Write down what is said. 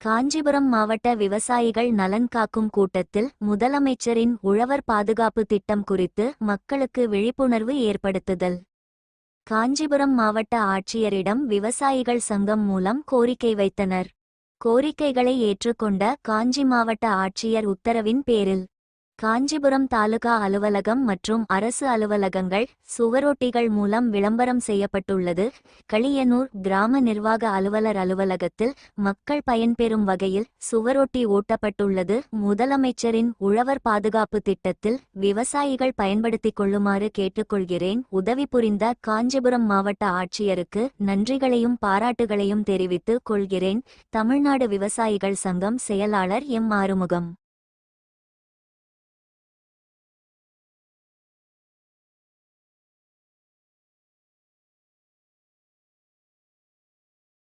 காஞ்சிபுரம் மாவட்ட விவசாயிகள் நலன் காக்கும் கூட்டத்தில் முதலமைச்சரின் உழவர் பாதுகாப்பு திட்டம் குறித்து மக்களுக்கு விழிப்புணர்வு ஏற்படுத்துதல். காஞ்சிபுரம் மாவட்ட ஆட்சியரிடம் விவசாயிகள் சங்கம் மூலம் கோரிக்கை வைத்தனர். கோரிக்கைகளை ஏற்றுக்கொண்ட காஞ்சி மாவட்ட ஆட்சியர் உத்தரவின் பேரில் காஞ்சிபுரம் தாலுகா அலுவலகம் மற்றும் அரசு அலுவலகங்கள் சுவரொட்டிகள் மூலம் விளம்பரம் செய்யப்பட்டுள்ளது. களியனூர் கிராம நிர்வாக அலுவலர் அலுவலகத்தில் மக்கள் பயன்பெறும் வகையில் சுவரொட்டி ஓட்டப்பட்டுள்ளது. முதலமைச்சரின் உழவர் பாதுகாப்பு திட்டத்தில் விவசாயிகள் பயன்படுத்திக் கொள்ளுமாறு கேட்டுக்கொள்கிறேன். உதவி புரிந்த காஞ்சிபுரம் மாவட்ட ஆட்சியருக்கு நன்றிகளையும் பாராட்டுகளையும் தெரிவித்துக் கொள்கிறேன். தமிழ்நாடு விவசாயிகள் சங்கம் செயலாளர் எம். ஆறுமுகம்.